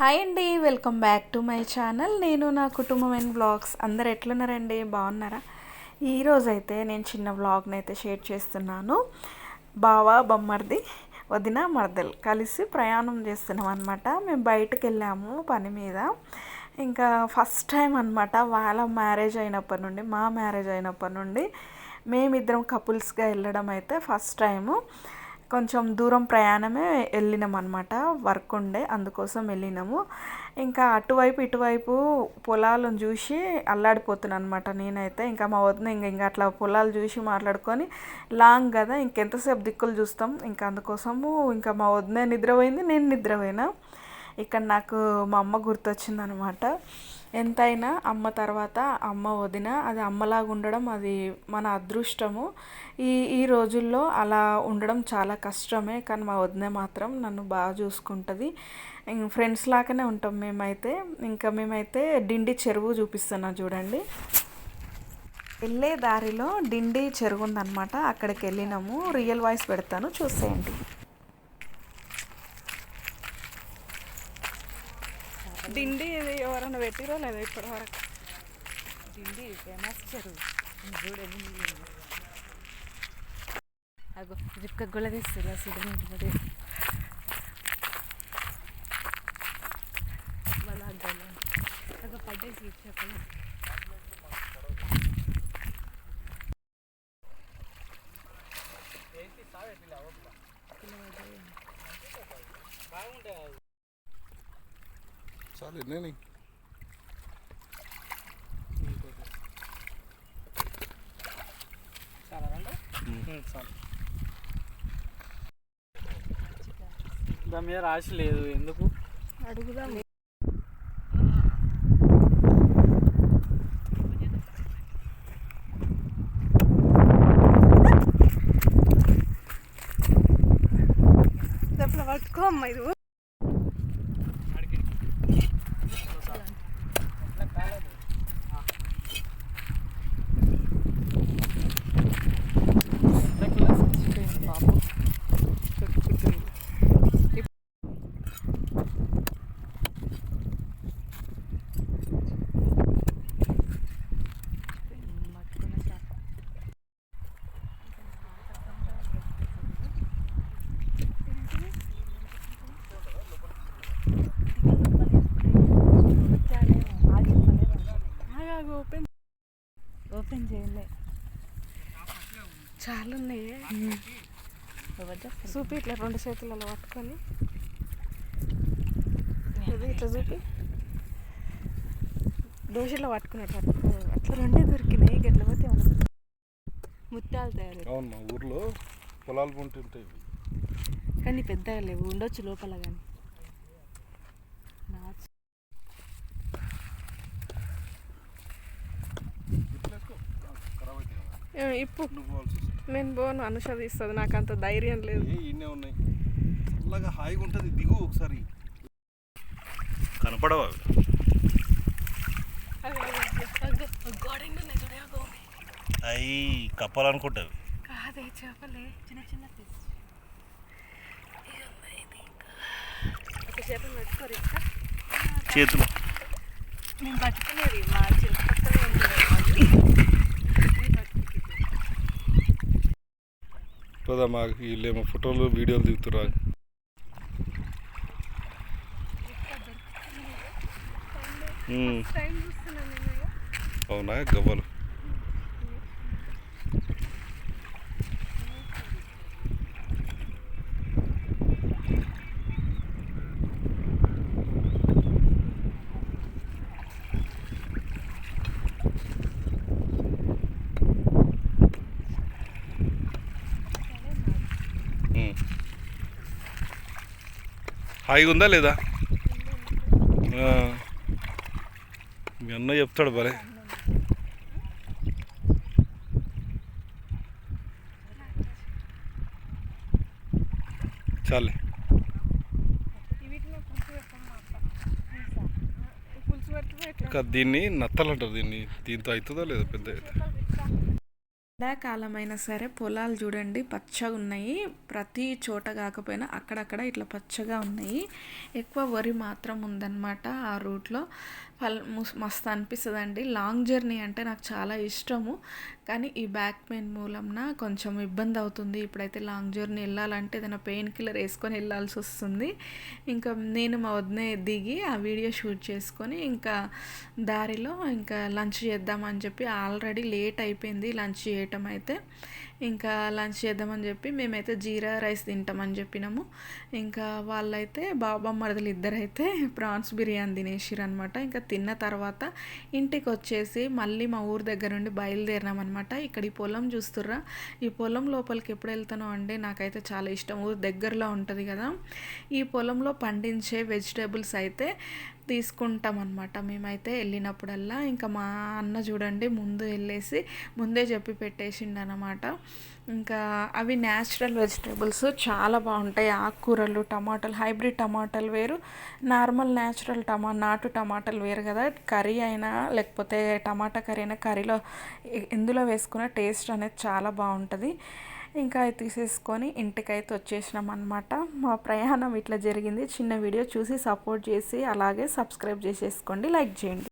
Hi అండి welcome back to my channel. నేను నా కుటుంబం అండ్ బ్లాగ్స్. అందరు ఎట్లున్నారండి? బాగున్నారా? ఈరోజైతే నేను చిన్న వ్లాగ్ని అయితే షేర్ చేస్తున్నాను. బావా బొమ్మర్ది వదిన మర్దలు కలిసి ప్రయాణం చేస్తున్నాం అనమాట మేము బయటకు వెళ్ళాము పని మీద. ఇంకా ఫస్ట్ టైం అనమాట వాళ్ళ మ్యారేజ్ అయినప్పటి నుండి మా మ్యారేజ్ అయినప్పటి నుండి మేమిద్దరం కపుల్స్గా వెళ్ళడం అయితే ఫస్ట్ టైము. కొంచెం దూరం ప్రయాణమే వెళ్ళినాం అనమాట వర్క్ ఉండే అందుకోసం వెళ్ళినాము. ఇంకా అటువైపు ఇటువైపు పొలాలను చూసి అల్లాడిపోతున్నాను అనమాట నేనైతే. ఇంకా మా వదిన ఇంకా ఇంకా అట్లా పొలాలు చూసి మాట్లాడుకొని లాంగ్ కదా ఇంకెంతసేపు దిక్కులు చూస్తాం? ఇంకా అందుకోసము ఇంకా మా వదిన నిద్రపోయింది నేను నిద్రపోయినా. ఇక్కడ నాకు మా అమ్మ గుర్తొచ్చిందనమాట ఎంతైనా అమ్మ తర్వాత అమ్మ వదిన అది అమ్మలాగా ఉండడం అది మన అదృష్టము. ఈ ఈ రోజుల్లో అలా ఉండడం చాలా కష్టమే కానీ మా వదిన మాత్రం నన్ను బాగా చూసుకుంటుంది. ఫ్రెండ్స్ లాగానే ఉంటాం మేమైతే. ఇంకా మేమైతే డిండి చెరువు చూపిస్తున్నా చూడండి. వెళ్ళే దారిలో డిండి చెరువు ఉందన్నమాట. అక్కడికి వెళ్ళినాము. రియల్ వాయిస్ పెడతాను చూసేయండి. దిండి ఇది ఎవరైనా పెట్టిరో లేదా ఇప్పటి వరకు. దిండి ఫేమస్ చెరువు చూడండి అగో రిప్క కూడా తీస్తారు అసలు ఉంటుంది వాళ్ళ అగ్గాలు అగో పడ్డేసి చెప్పలేదు చాలు నేను దాని మీద రాసి లేదు ఎందుకు? అడుగుదాం. పట్టుకో అమ్మ ఇది ఓపెన్ ఓపెన్ చేయలే చాలా ఉన్నాయి చూపి ఇట్లా రెండు చేతులలో పట్టుకొని. ఇది ఇట్లా చూపి. దోశలో పట్టుకున్నట్టు పట్టుకో అట్లా రెండే దొరికినాయి గట్ల పోతే ముత్యాలు తయారు. అవును మా ఊర్లో పొలాలు ఉంటుంటాయి. కానీ పెద్దగా లేవు ఉండొచ్చు లోపల కానీ నాచు ఇట్లా ఎక్కువ ఖరాబ్ అవుతాయి కదా. ఇప్పు. నేను పోను అనుష తీస్తుంది నాకు అంత ధైర్యం లేదు. ఇన్నే ఉన్నాయి. అలాగా హాయిగా ఉంటుంది దిగు ఒకసారి. కనపడవా? అవి? కప్పలు అనుకుంటావి కాదే చేపలే. చిన్న చిన్న చేతులు. నేను పట్టుకునేది మా చెట్టు పక్కనే ఉంటుంది అది. నేను పట్టుకుంటుంది. పదా మా వీళ్ళేమో ఫోటోలు వీడియోలు దిగుతురా అవునా? గవ్వలు. హాయిగా ఉందా లేదా. మీ అన్న చెప్తాడు భలే. చాలే. దీన్ని నత్తలు అంటారు దీన్ని దీంతో అవుతుందో లేదో పెద్ద అయితే ఎండాకాలమైనా సరే పొలాలు చూడండి పచ్చగా ఉన్నాయి. ప్రతి చోట కాకపోయినా అక్కడక్కడ ఇట్లా పచ్చగా ఉన్నాయి. ఎక్కువ వరి మాత్రం ఉందన్నమాట ఆ రూట్లో. పల్ మస్తు అనిపిస్తుంది అండి లాంగ్ జర్నీ అంటే నాకు చాలా ఇష్టము. కానీ ఈ బ్యాక్ పెయిన్ మూలంన కొంచెం ఇబ్బంది అవుతుంది ఇప్పుడైతే లాంగ్ జర్నీ వెళ్ళాలంటే ఏదైనా పెయిన్ కిల్లర్ వేసుకొని వెళ్ళాల్సి వస్తుంది. ఇంకా నేను మా వదిన దిగి ఆ వీడియో షూట్ చేసుకొని ఇంకా దారిలో ఇంకా లంచ్ చేద్దామని చెప్పి ఆల్రెడీ లేట్ అయిపోయింది. లంచ్ చేయటం అయితే ఇంకా లంచ్ చేద్దామని చెప్పి మేమైతే జీరా రైస్ తింటామని చెప్పినాము. ఇంకా వాళ్ళైతే బాబా మరదలు ఇద్దరైతే ప్రాన్స్ బిర్యానీ తినేసిరు అనమాట ఇంకా తిన్న తర్వాత ఇంటికి వచ్చేసి మళ్ళీ మా ఊరు దగ్గర నుండి బయలుదేరినాం అనమాట ఇక్కడ ఈ పొలం చూస్తుర్రా? ఈ పొలం లోపలికి ఎప్పుడు వెళ్తానో అండి నాకైతే చాలా ఇష్టం. ఊరు దగ్గరలో ఉంటుంది కదా. ఈ పొలంలో పండించే వెజిటేబుల్స్ అయితే తీసుకుంటాం అనమాట మేమైతే వెళ్ళినప్పుడల్లా ఇంకా మా అన్న చూడండి ముందు వెళ్ళేసి ముందే చెప్పి పెట్టేసిండు అనమాట ఇంకా అవి న్యాచురల్ వెజిటేబుల్స్ చాలా బాగుంటాయి. ఆకుకూరలు టమాటాలు హైబ్రిడ్ టమాటాలు వేరు. నార్మల్ న్యాచురల్ టమా నాటు టమాటాలు వేరు కదా. కర్రీ అయినా లేకపోతే టమాటా కర్రీ అయినా కర్రీలో ఎందులో వేసుకున్న టేస్ట్ అనేది చాలా బాగుంటుంది. ఇంకా అవి తీసేసుకొని ఇంటికైతే వచ్చేసినాం అనమాట మా ప్రయాణం ఇట్లా జరిగింది. చిన్న వీడియో చూసి సపోర్ట్ చేసి అలాగే సబ్స్క్రైబ్ చేసేసుకోండి. లైక్ చేయండి.